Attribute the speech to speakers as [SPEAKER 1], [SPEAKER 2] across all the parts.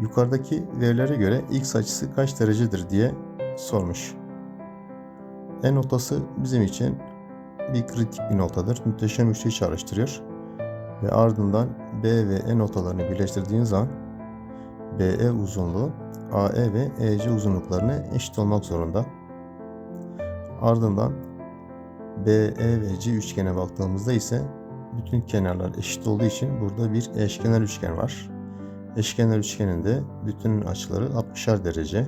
[SPEAKER 1] Yukarıdaki verilere göre x açısı kaç derecedir diye sormuş. E notası bizim için bir kritik bir notadır. Müteşem üçlüyü çağrıştırıyor. Ve ardından B ve E notalarını birleştirdiğiniz zaman BE uzunluğu AE ve EC uzunluklarına eşit olmak zorunda. Ardından BE ve C üçgene baktığımızda ise bütün kenarlar eşit olduğu için burada bir eşkenar üçgen var. Eşkenar üçgeninde bütün açıları 60'ar derece.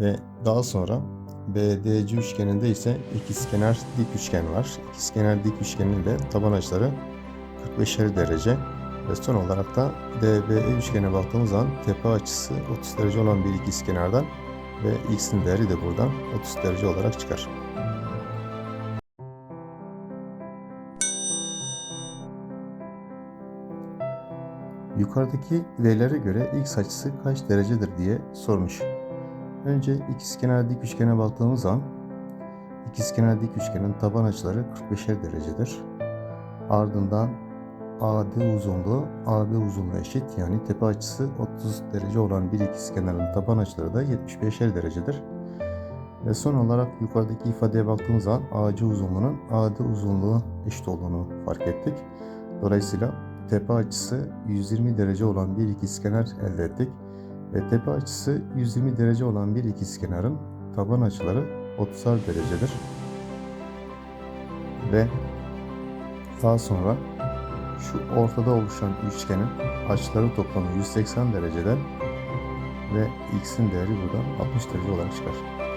[SPEAKER 1] Ve daha sonra BDC üçgeninde ise ikizkenar dik üçgen var. İkizkenar dik üçgenin de taban açıları 45'er derece. Ve son olarak da DBE üçgene baktığımız zaman tepe açısı 30 derece olan bir ikizkenardan ve x'in değeri de buradan 30 derece olarak çıkar. Yukarıdaki verilere göre x açısı kaç derecedir diye sormuş. Önce ikizkenar dik üçgene baktığımız zaman ikizkenar dik üçgenin taban açıları 45'er derecedir. Ardından AD uzunluğu AB uzunluğu eşit yani tepe açısı 30 derece olan bir ikizkenarın taban açıları da 75'er derecedir. Ve son olarak yukarıdaki ifadeye baktığımız zaman AC uzunluğunun AD uzunluğu eşit olduğunu fark ettik. Dolayısıyla tepe açısı 120 derece olan bir ikizkenar elde ettik. Ve tepe açısı 120 derece olan bir ikizkenarın taban açıları 30'ar derecedir. Ve daha sonra şu ortada oluşan üçgenin açıları toplamı 180 dereceden ve x'in değeri buradan 60 derece olarak çıkar.